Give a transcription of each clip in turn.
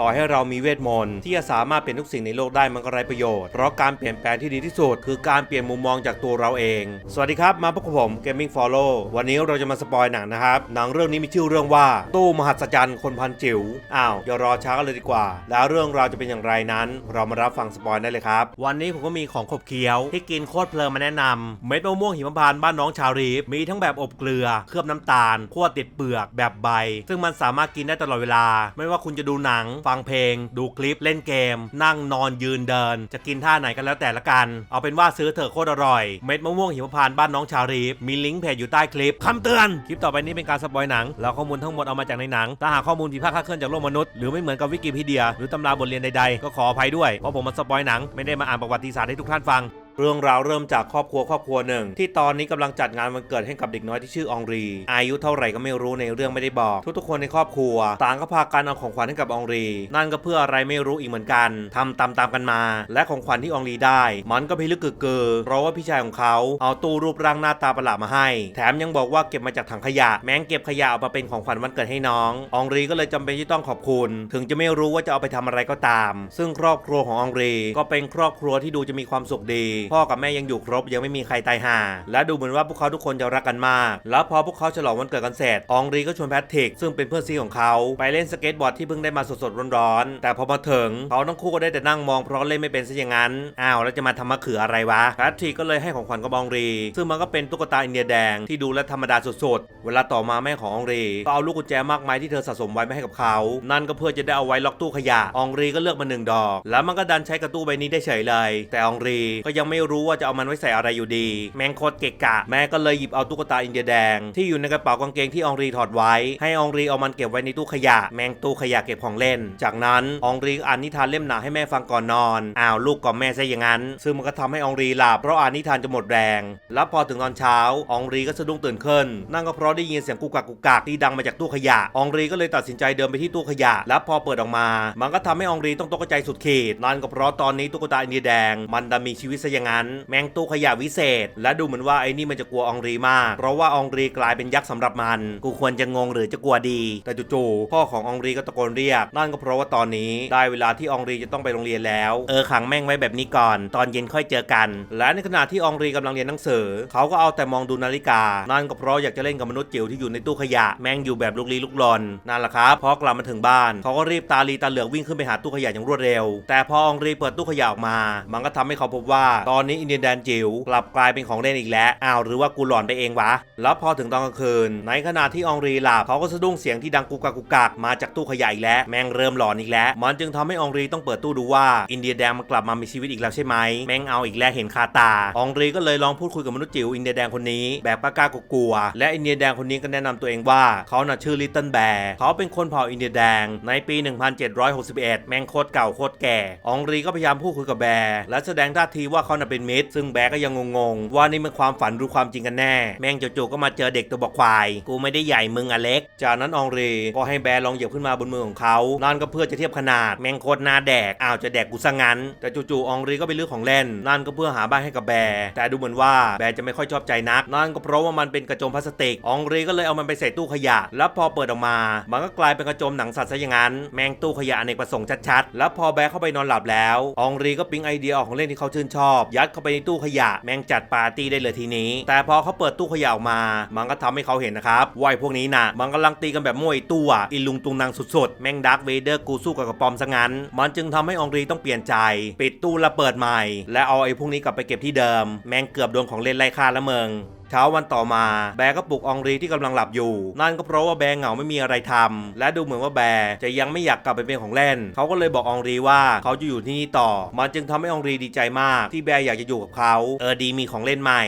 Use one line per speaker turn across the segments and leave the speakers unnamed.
ต่อให้เรามีเวทมนต์ที่จะสามารถเปลี่ยนทุกสิ่งในโลกได้มันก็ไร้ประโยชน์ เพราะการเปลี่ยนแปลงที่ดีที่สุดคือการเปลี่ยนมุมมองจากตัวเราเอง สวัสดีครับ มาพบกับผม Gaming Follow วันนี้เราจะมาสปอยหนังนะครับ หนังเรื่องนี้มีชื่อเรื่องว่า ตู้มหัศจรรย์คนพันจิ๋ว อ้าวอย่ารอช้ากันเลยดีกว่า แล้วเรื่องราวจะเป็นอย่างไรนั้น เรามารับฟังสปอยได้เลยครับ วันนี้ผมก็มีของขบเคี้ยวที่กินโคตรเพลินมาแนะนำเม็ดมะม่วงหิมพานต์บ้านน้องชาวรีฟมีทั้งแบบอบเกลือ เคลือบน้ำตาลคั่วติดเปลือกแบบใบ ซึ่งมันสามารถกินได้ตลอดเวลา ไม่ว่าคุณจะดูหนังฟังเพลง ดูคลิปเล่นเกม นั่งนอนยืนเดิน จะกินท่าไหนก็แล้วแต่ละกัน เอาเป็นว่าซื้อเถอะโคตรอร่อย เม็ดมะม่วงหิมพานต์บ้านน้องชาวรีฟมีลิงก์เพจอยู่ใต้คลิปคำเตือน คลิปต่อไปนี้เป็นการสปอยหนังแล้วข้อมูลทั้งหมดเอามาจากในหนัง ถ้าหากข้อมูลผิดพลาดคลาดเคลื่อนจากโลกมนุษย์หรือไม่เหมือนกับวิกิพีเดีย หรือตำราบทเรียนใดๆ ก็ขออภัยด้วยเพราะผมมาสปอยหนังไม่ได้มาอ่านประวัติศาสตร์ให้ทุกท่านฟัง เรื่องราวเริ่มจากครอบครัวครอบครัวหนึ่ง ที่ตอนนี้กำลังจัดงานวันเกิดให้กับเด็กน้อยที่ชื่อองรี อายุเท่าไหร่ก็ไม่รู้ในเรื่องไม่ได้บอก ทุกๆคนในครอบครัว ต่างก็พากันเอาของขวัญให้กับองรี นั่นก็เพื่ออะไรไม่รู้อีกเหมือนกันทำตามๆกันมา และของขวัญที่องรีได้ มันก็พิลึกกึกเกือเพราะว่าพี่ชายของเขาเอาตู้รูปร่างหน้าตาประหลาดมาให้ แถมยังบอกว่าเก็บมาจากถังขยะ แม้งเก็บขยะเอามาเป็นของขวัญวันเกิดให้น้ององรีก็เลยจำเป็นที่ต้องขอบคุณ ถึงจะไม่รู้ว่าจะเอาไปทำอะไรก็ตาม ซึ่งครอบครัวของอองรี ก็เป็นครอบครัวที่ดูจะมีความสุขดีพ่อกับแม่ยังอยู่ครบยังไม่มีใครตายห่า และดูเหมือนว่าพวกเขาทุกคนจะรักกันมาก แล้วพอพวกเขาฉลองวันเกิดกันเสร็จอองรีก็ชวนแพทริกซึ่งเป็นเพื่อนซีของเขาไปเล่นสเก็ตบอร์ดที่เพิ่งได้มาสดๆร้อนๆแต่พอมาถึงเขาทั้งคู่ก็ได้แต่นั่งมองเพราะเล่นไม่เป็นซะอย่างนั้นอ้าวแล้วจะมาทำมะเขืออะไรวะแพทริกก็เลยให้ของขวัญกับอองรี ซึ่งมันก็เป็นตุ๊กตาอินเดียแดงที่ดูและธรรมดาสุดๆ เวลาต่อมาแม่ของอองรีก็เอาลูกกุญแจมากมายที่เธอสะสมไว้มาให้กับเขา นั่นก็เพื่อจะได้เอาไว้ล็อกตู้ขยะอองรีก็เลือกมาหนึ่งดอก แล้วมันก็ดันใช้กระตู้ใบนี้ได้เฉยเลย แต่อองรีก็ยังไม่รู้ว่าจะเอามันไว้ใส่อะไรอยู่ดี แมงโคตรเกะกะ แม่ก็เลยหยิบเอาตุ๊กตาอินเดียแดง ที่อยู่ในกระเป๋ากางเกงที่อองรีถอดไว้ ให้อองรีเอามันเก็บไว้ในตู้ขยะ แมงตู้ขยะเก็บของเล่น จากนั้นอองรีอ่านนิทานเล่มหนาให้แม่ฟังก่อนนอนอ้าวลูกกับแม่ซะอย่างนั้น ซึ่งมันก็ทำให้อองรีหลับเพราะอ่านนิทานจะหมดแรง แล้วพอถึงตอนเช้าอองรีก็สะดุ้งตื่นขึ้น นั่นก็เพราะได้ยินเสียงกุกกักกุกกักที่ดังมาจากตู้ขยะอองรีก็เลยตัดสินใจเดินไปที่ตู้ขยะ แล้วพอเปิดออกมา มันก็ทำให้อองรีต้องตกใจสุดขีดนั่นก็เพราะตอนนี้ตุ๊กตาอินเดียแดง มันดันมีชีวิตซะอย่างนั้น แมงตู้ขยะวิเศษ และดูเหมือนว่าไอ้นี่มันจะกลัวอองรีมาก เพราะว่าอองรีกลายเป็นยักษ์สำหรับมัน กูควรจะงงหรือจะกลัวดี แต่จู่ๆพ่อขององรีก็ตะโกนเรียก นั่นก็เพราะว่าตอนนี้ได้เวลาที่อองรีจะต้องไปโรงเรียนแล้ว เออขังแม่งไว้แบบนี้ก่อน ตอนเย็นค่อยเจอกัน และในขณะที่อองรีกำลังเรียนหนังสือ เขาก็เอาแต่มองดูนาฬิกา นั่นก็เพราะอยากจะเล่นกับมนุษย์จิ๋วที่อยู่ในตู้ขยะ แม่งอยู่แบบลุกลี้ลุกลน นั่นแหละครับ พอกลับมาถึงบ้าน เขาก็รีบตาลีตาเหลือกวิ่งขึ้นไปหาตู้ขยะอย่างรวดเร็ว แต่พอองรีเปิดตู้ขยะออกมา มันก็ทำให้เขาพบว่าตอนนี้อินเดียนแดนจิ๋วกลับกลายเป็นของเล่นอีกแล้วอ้าวหรือว่ากูหลอนไปเองวะ แล้วพอถึงตอนกลางคืน ในขณะที่องรีหลับเขาก็สะดุ้งเสียงที่ดังกุกกักกุกกักมาจากตู้ขยะอีกแล้วแมงเริ่มหลอนอีกแล้ว มันจึงทำให้องรีต้องเปิดตู้ดูว่าอินเดียแดงมันกลับมามีชีวิตอีกแล้วใช่ไหมแมงเอาอีกแล้วเห็นคาตาองรีก็เลยลองพูดคุยกับมนุษย์จิ๋วอินเดียแดงคนนี้แบบกล้ากลัวและอินเดียแดงคนนี้ก็แนะนำตัวเองว่าเขาน่ะชื่อลิตเติ้ลแบร์เขาเป็นคนเผ่าอินเดียแดงในปี 1761 แมงโคตรเก่าโคตรแก่องรีก็พยายามพูดคุยกับแบร์และแสดงท่าทีว่าเขาน่ะเป็นมิตรซึ่งแบก็ยังงงๆ ว่านี่มันความฝันหรือความจริงกันแน่ แม่งจู่ๆก็มาเจอเด็กตัวบอกควาย กูไม่ได้ใหญ่มึงอะเล็ก จากนั้นอองรีก็ให้แบร์ลองเหยียบขึ้นมาบนมือของเขานั่นก็เพื่อจะเทียบขนาดแม่งโคตรหน้าแดกอ้าวจะแดกกูซะงั้น แต่จู่ๆอองรีก็ไปเลื้อของเล่นนั่นก็เพื่อหาบ้านให้กับแบร์แต่ดูเหมือนว่าแบร์จะไม่ค่อยชอบใจนัก นั่นก็เพราะว่ามันเป็นกระโจมพลาสติกอองรีก็เลยเอามันไปใส่ตู้ขยะ แล้วพอเปิดออกมา มันก็กลายเป็นกระโจมหนังสัตว์ซะอย่างนั้น แม่งตู้ขยะอเนกประสงค์ชัดๆ แล้วพอแบร์เข้าไปนอนหลับแล้วอองรีก็ปิ๊งไอเดียออกของเล่นที่เขาชื่นชอบยัดเข้าไปในตู้ขยะแม่งจัดปาร์ตี้ได้เลยทีนี้ แต่พอเขาเปิดตู้ขยะออกมา มันก็ทำให้เขาเห็นนะครับว่าพวกนี้น่ะ มันกำลังตีกันแบบมวยตัวอีลุงตุงนางสุดๆ แม่งดักเวเดอร์กูสู้กับกระปอมซะงั้น มันจึงทำให้องรีต้องเปลี่ยนใจ ปิดตู้แล้วเปิดใหม่ และเอาไอ้พวกนี้กลับไปเก็บที่เดิม แม่งเกือบโดนของเล่นไล่ฆ่าละเมือง เช้าวันต่อมาแบร์ก็ปลุกอองรีที่กำลังหลับอยู่ นั่นก็เพราะว่าแบร์เหงาไม่มีอะไรทำและดูเหมือนว่าแบร์จะยังไม่อยากกลับไปเป็นของเล่น เขาก็เลยบอกอองรีว่าเขาจะอยู่ที่นี่ต่อ มันจึงทำให้อองรีดีใจมาก ที่แบร์อยากจะอยู่กับเขา เออดีมีของเล่นใหม่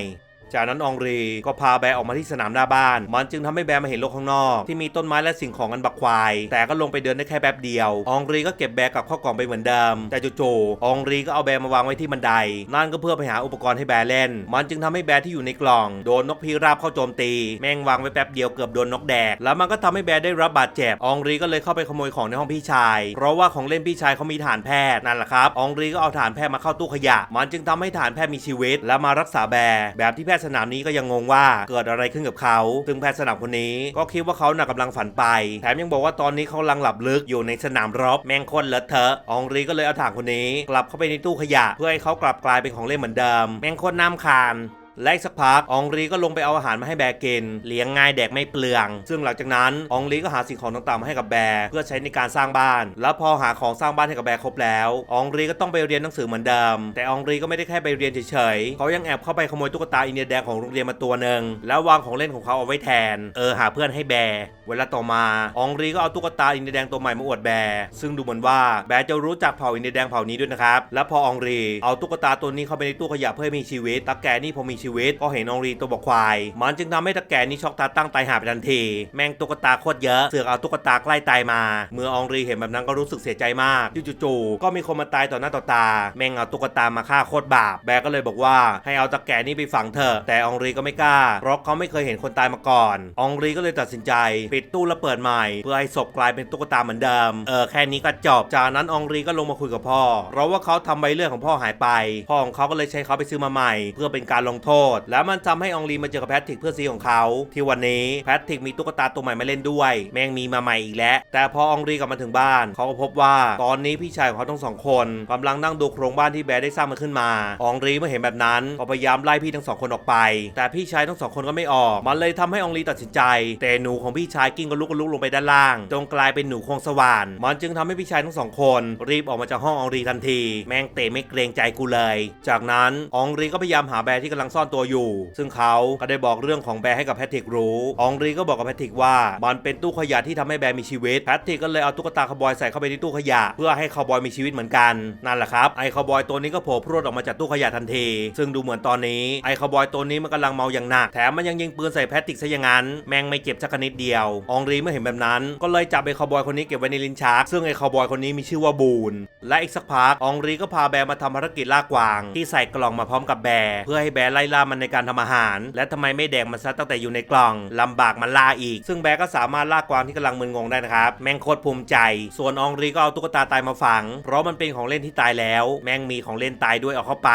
จากนั้นองรีก็พาแบร์ออกมาที่สนามหน้าบ้าน มันจึงทำให้แบร์มาเห็นโลกข้างนอก ที่มีต้นไม้และสิ่งของกันบักควาย แต่ก็ลงไปเดินได้แค่แป๊บเดียว องรีก็เก็บแบร์กลับข้ากล่องไปเหมือนเดิม แต่จู่ๆองรีก็เอาแบร์มาวางไว้ที่บันได นั่นก็เพื่อไปหาอุปกรณ์ให้แบร์เล่น มันจึงทำให้แบร์ที่อยู่ในกล่องโดนนกพิราบเข้าโจมตี แม่งวางไว้แป๊บเดียวเกือบโดนนกแดก แล้วมันก็ทำให้แบร์ได้รับบาดเจ็บ องรีก็เลยเข้าไปขโมยของในห้องพี่ชาย เพราะว่าของเล่นพี่ชายเขามีฐานแพทย์นั่นแหละครับองรีก็เอาฐานแพทย์มาเข้าตู้ขยะ มันจึงทำให้ฐานแพทย์มีชีวิต และมารักษาแบร์แบบที่แพทย์ย์สนามนี้ก็ยังงงว่าเกิดอะไรขึ้นกับเขา ซึ่งแพทย์สนามคนนี้ก็คิดว่าเขาน่ะกำลังฝันไป แถมยังบอกว่าตอนนี้เขากำลังหลับลึกอยู่ในสนามรบแมงคนเลอะเทอะอองรีก็เลยเอาถังคนนี้ กลับเข้าไปในตู้ขยะ เพื่อให้เขากลับกลายเป็นของเล่นเหมือนเดิม แมงคนน้ำคาน และสักพักอองรีก็ลงไปเอาอาหารมาให้แบร์กินเลี้ยงง่ายแดกไม่เปลือง ซึ่งหลังจากนั้นอองรีก็หาสิ่งของต่างๆมาให้กับแบร์เพื่อใช้ในการสร้างบ้าน แล้วพอหาของสร้างบ้านให้กับแบร์ครบแล้วอองรีก็ต้องไปเรียนหนังสือเหมือนเดิม แต่อองรีก็ไม่ได้แค่ไปเรียนเฉยๆเขายังแอบเข้าไปขโมยตุ๊กตาอินเดียแดงของโรงเรียนมาตัวหนึ่งแล้ววางของเล่นของเขาเอาไว้แทน เออหาเพื่อนให้แบร์เวลาต่อมาอองรีก็เอาตุ๊กตาอินเดียแดงตัวใหม่มาอวดแบร์ซึ่งดูเหมือนว่าแบร์จะรู้จักเผ่าอินเดียแดงเผ่านี้ด้วยนะครับและพออองรีเอาตุ๊กตาตัวนี้เข้าไปในตู้ขยะเพื่อให้มีชีวิตตาแกนี่พอมีชีวิตก็เห็นอองรีตัวบอกควาย มันจึงทำให้ตาแกนี่ช็อกตาตั้งตายหาไปทันที แม่งตุ๊กตาโคตรเยอะเสือกเอาตุ๊กตาใกล้ตายมา เมื่อองรีเห็นแบบนั้นก็รู้สึกเสียใจมากจู่ๆก็มีคนมาตายต่อหน้าต่อตา แม่งเอาตุ๊กตามาฆ่าโคตรบาปแบก็เลยบอกว่าให้เอาตาแกนี่ไปฝังเถอะแต่องรีก็ไม่กล้าเพราะเขาไม่เคยเห็นคนตายมาก่อนองรีก็เลยตัดสินใจ ปิดตู้แล้วเปิดใหม่ เพื่อให้ศพกลายเป็นตุ๊กตาเหมือนเดิมเออแค่นี้ก็จบจากนั้นองรีก็ลงมาคุยกับพ่อเพราะว่าเขาทำใบเลือดของพ่อหายไป พ่อของเขาก็เลยใช้เขาไปซื้อมาใหม่ เพื่อเป็นการลงโทษ แล้วมันทำให้องรีมาเจอกับแพทริกเพื่อนซีของเขา ที่วันนี้แพทริกมีตุ๊กตาตัวใหม่มาเล่นด้วย แม่งมีมาใหม่อีกแล้ว แต่พอองรีกลับมาถึงบ้าน เขาก็พบว่าตอนนี้พี่ชายของเขาทั้งสองคนกำลังนั่งดูโครงบ้านที่แบร์ได้สร้างมันขึ้นมา องรีเมื่อเห็นแบบนั้นก็พยายามไล่พี่ทั้งสองคนออกไป แต่พี่ชายทั้งสองคนก็ไม่ออก มันเลยทำให้องรีตัดสินใจ แต่หนูของพี่ชายกิ้งก็ลุกก็ลุกลงไปด้านล่างจนกลายเป็นหนูครงสว่านมันจึงทำให้พี่ชายทั้งสองคนรีบออกมาจากห้ององรีทันที แม่งเตะไม่เกรงใจกูเลย จากนั้นองรีก็พยายามหาแบร์ที่กำลังซ่อนตัวอยู่ ซึ่งเขาก็ได้บอกเรื่องของแบร์ให้กับแพทริกรู้อองรีก็บอกกับแพทริกว่ามันเป็นตู้ขยะที่ทำให้แบร์มีชีวิตแพทริกก็เลยเอาตุ๊กตาคาวบอยใส่เข้าไปในตู้ขยะ เพื่อให้คาวบอยมีชีวิตเหมือนกันนั่นแหละครับไอคาวบอยตัวนี้ก็โผล่พรวดออกมาจากตู้ขยะทันที ซึ่งดูเหมือนตอนนี้ไอคาวบอยตัวนี้มันกำลังเมาอย่างหนักแถมมันยังยิงปืนใส่แพทริกซะอย่างนั้นแมงไม่เจ็บสักนิดเดียวอองรีเมื่อเห็นแบบนั้น ก็เลยจับไอคาวบอยคนนี้เก็บไว้ในลิ้นชักซึ่งไอคาวบอยคนนี้มีชื่อว่าบูนและอีกสักพักอองรีก็พาแบร์มาทำภารกิจล่ากวาง ที่ใส่กล่องมาพร้อมกับแบร์เพื่อให้แบร์ไล่ล่ามันในการทำอาหาร และทำไมไม่แดกมันซะตั้งแต่อยู่ในกล่องลำบากมันล่าอีก ซึ่งแบร์ก็สามารถล่ากวางที่กำลังมึนงงได้นะครับ แมงโคตรภูมิใจ ส่วนอองรีก็เอาตุ๊กตาตายมาฝัง เพราะมันเป็นของเล่นที่ตายแล้ว แมงมีของเล่นตายด้วยเอาเข้าไป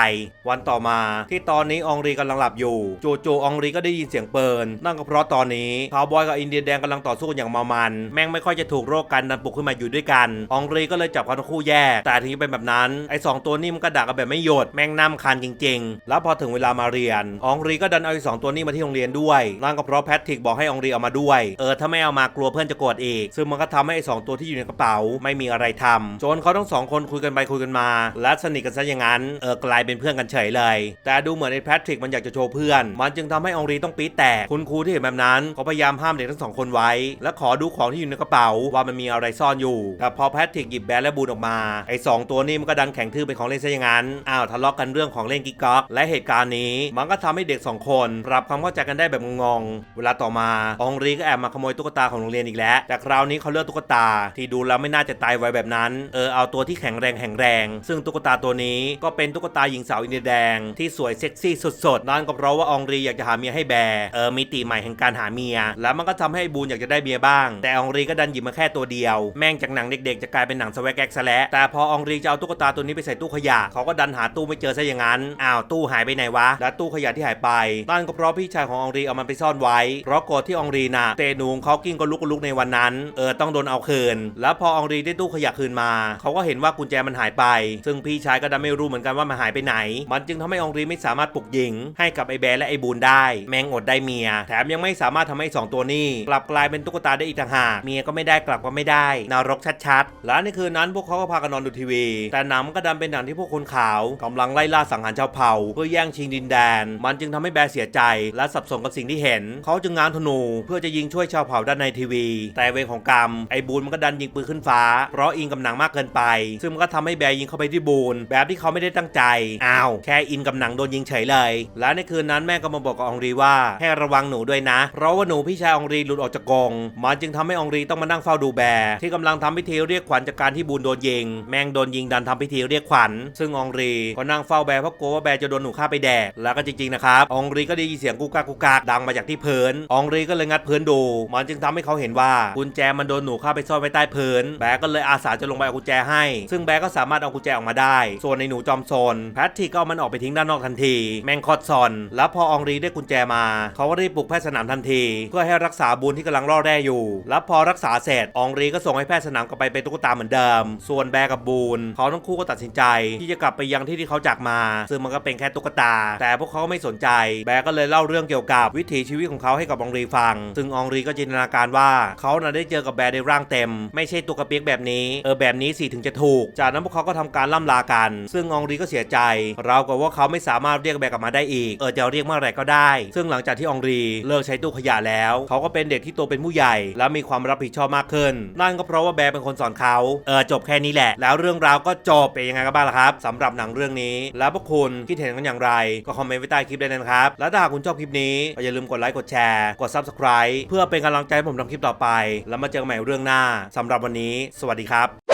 วันต่อมา ที่ตอนนี้อองรีกำลังหลับอยู่จู่ๆอองรีก็ได้ยินเสียงปืนนั่นก็เพราะตอนนี้คาวบอยกับอินเดียแดงกำลังต่อสู้กันอย่างเมามัน แมงไม่ค่อยจะถูกโรคกันดันปลุกขึ้นมาอยู่ด้วยกันอองรีก็เลยจับเขาทั้งคู่แยกแต่ถึงจะเป็นแบบนั้นไอ้สองตัวนี้มันก็ด่ากันแบบไม่หยุดแมงน้ำคันจริง ๆ แล้วพอถึงเวลามาเรียนอองรีก็ดันเอาอ้สองตัวนี้มาที่โรงเรียนด้วยนั่นก็เพราะแพทริกบอกให้อองรีเอามาด้วย เออถ้าไม่เอามากลัวเพื่อนจะโกรธอีก ซึ่งมันก็ทำให้ไอ้สองตัวที่อยู่ในกระเป๋าไม่มีอะไรทำจนเขาทั้งสองคนคุยกันไปคุยกันมา และสนิทกันซะอย่างนั้น เออกลายเป็นเพื่อนกันเฉยเลย แต่ดูเหมือนไอ้แพทริกมันอยากจะโชว์เพื่อน มันจึงทำให้อองรีต้องปี๊ดแตก คุณครูที่เห็นแบบนั้นก็พยายามห้ามเด็กทั้งสองคนไว้ และขอดูของที่อยู่ในกระเป๋าว่ามันมีอะไรซ่อนอยู่ แต่พอแพทริกหยิบแบนและบูนออกมา ไอ้สองตัวนี้มันก็ดันแข็งทื่อเป็นของเล่นซะอย่างนั้น อ้าวทะเลาะกันเรื่องของเล่นกิ๊กก๊อกและเหตุการณ์นี้มันก็ทำให้เด็กสองคนปรับความเข้าใจกันได้แบบงงๆเวลาต่อมาองรีก็แอบมาขโมยตุ๊กตาของโรงเรียนอีกแล้ว แต่คราวนี้เขาเลือกตุ๊กตาที่ดูแล้วไม่น่าจะตายไวแบบนั้น เออเอาตัวที่แข็งแรงแข็งแรง ซึ่งตุ๊กตาตัวนี้ก็เป็นตุ๊กตาหญิงสาวอินเดียแดง ที่สวยเซ็กซี่สดๆนั่นก็เพราะว่าองรีอยากจะหาเมียให้แบร์เออมิติใหม่แห่งการหาเมีย แล้วมันก็ทำให้บูนอยากจะได้เมียบ้าง แต่องรีก็ดันหยิบมาแค่ตัวเดียว แม่งจากหนังเด็กๆ จะกลายเป็นหนังสวกแกกซะแล้วแต่พอองรีจะเอาตุ๊กตาตัวนี้ไปใส่ตู้ขยะเขาก็ดันหาตู้ไม่เจอซะอย่างนั้นอ้าวตู้หายไปไหนวะและตูู้ขยะที่หายไปนั่นก็เพราะพี่ชายของอองรีเอามันไปซ่อนไว้ เพราะโกรธที่อองรีน่ะเตนูงเขากิ้งก็ลุกลุกในวันนั้น เออต้องโดนเอาคืน แล้วพออองรีได้ตู้ขยะคืนมา เขาก็เห็นว่ากุญแจมันหายไป ซึ่งพี่ชายก็ดันไม่รู้เหมือนกันว่ามันหายไปไหน มันจึงทำให้อองรีไม่สามารถปลุกหญิง ให้กับไอ้แบร์และไอ้บูนได้ แมงอดได้เมีย แถมยังไม่สามารถทำให้สองตัวนี้ กลับกลายเป็นตุ๊กตาได้อีกต่างหากเมียก็ไม่ได้กลับก็ไม่ได้นรกชัดๆ และในคืนนั้นพวกเขาก็พากันนอนดูทีวี แต่หนังก็ดันเป็นหนังที่พวกคนขาวกำลังไล่ล่าสังหารชาวเผ่า เพื่อแย่งชิงดินแดนมันจึงทำให้แบร์เสียใจ และสับสนกับสิ่งที่เห็น เขาจึงง้างธนูเพื่อจะยิงช่วยชาวเผ่าด้านในทีวี แต่เวรของกรรมไอ้บูนมันก็ดันยิงปืนขึ้นฟ้า เพราะอิงกับหนังมากเกินไป ซึ่งมันก็ทำให้แบร์ยิงเข้าไปที่บูนแบบที่เขาไม่ได้ตั้งใจ อ้าว แค่อินกับหนังโดนยิงเฉยเลย และในคืนนั้นแม่ก็มาบอกกับองรีว่าให้ระวังหนูด้วยนะ เพราะว่าหนูพี่ชายองรีหลุดออกจากกรงมันจึงทำให้องรีต้องมานั่งเฝ้าดูแบร์ที่กำลังทำพิธีเรียกขวัญจากการที่บูนโดนยิง แม่งโดนยิงดันทำพิธีเรียกขวัญ ซึ่งอองรีก็นั่งเฝ้าแบร์เพราะกลัวว่าแบร์จะโดนหนูฆ่าไปแดกแล้วก็กันจริงๆนะครับอองรีก็ได้ยินเสียงกุกกักกุกกักดังมาจากที่เพื้นอองรีก็เลยงัดเพื้นดู มันจึงทำให้เขาเห็นว่ากุญแจมันโดนหนูเข้าไปซ่อนไว้ใต้เพื้นแบร์ก็เลยอาสาจะลงไปเอากุญแจให้ ซึ่งแบร์ก็สามารถเอากุญแจออกมาได้ ส่วนในหนูจอมโซนแพทริกก็เอามันออกไปทิ้งด้านนอกทันที แมงคอดซอน แล้วพออองรีได้กุญแจมา เขาก็รีบปลุกแพทย์สนามทันที เพื่อให้รักษาบูนที่กำลังรอดแร่อยู่ แล้วพอรักษาเสร็จอองรีก็ส่งให้แพทย์สนามกลับไปเป็นตุ๊กตาเหมือนเดิม ส่วนแบร์กับบูนเขาทั้งคู่ก็ตัดสินใจ ที่จะกลับไปยังที่ที่เขาจากมา ซึ่งมันก็เป็นแค่ตุ๊กตา แต่พวกเขาไม่สนใจ แบร์ก็เลยเล่าเรื่องเกี่ยวกับวิถีชีวิตของเขาให้กับองรีฟัง ซึ่งองรีก็จินตนาการว่าเขาน่ะได้เจอกับแบร์ในร่างเต็ม ไม่ใช่ตัวกระเปียกแบบนี้ เออแบบนี้สิถึงจะถูก จากนั้นพวกเขาก็ทำการล่ำลากัน ซึ่งองรีก็เสียใจ เรากับว่าเขาไม่สามารถเรียกแบร์กลับมาได้อีก เออจะเรียกเมื่อไหร่ก็ได้ ซึ่งหลังจากที่อองรีเลิกใช้ตู้ขยะแล้ว เขาก็เป็นเด็กที่โตเป็นผู้ใหญ่ และมีความรับผิดชอบมากขึ้น นั่นก็เพราะว่าแบร์เป็นคนสอนเขาเออจบแค่นี้แหละ แล้วเรื่องราวก็จบเป็นยังไงกันบ้างล่ะครับสำหรับหนังเรื่องนี้ แล้วพวกคุณคิดเห็นกันอย่างไรก็คอมเมนต์ไว้ใต้คลิปได้นะครับ และถ้าหากคุณชอบคลิปนี้ก็อย่าลืมกดไลค์กดแชร์กด subscribe เพื่อเป็นกำลังใจให้ผมทำคลิปต่อไป แล้วมาเจอกันใหม่เรื่องหน้าสำหรับวันนี้ สวัสดีครับ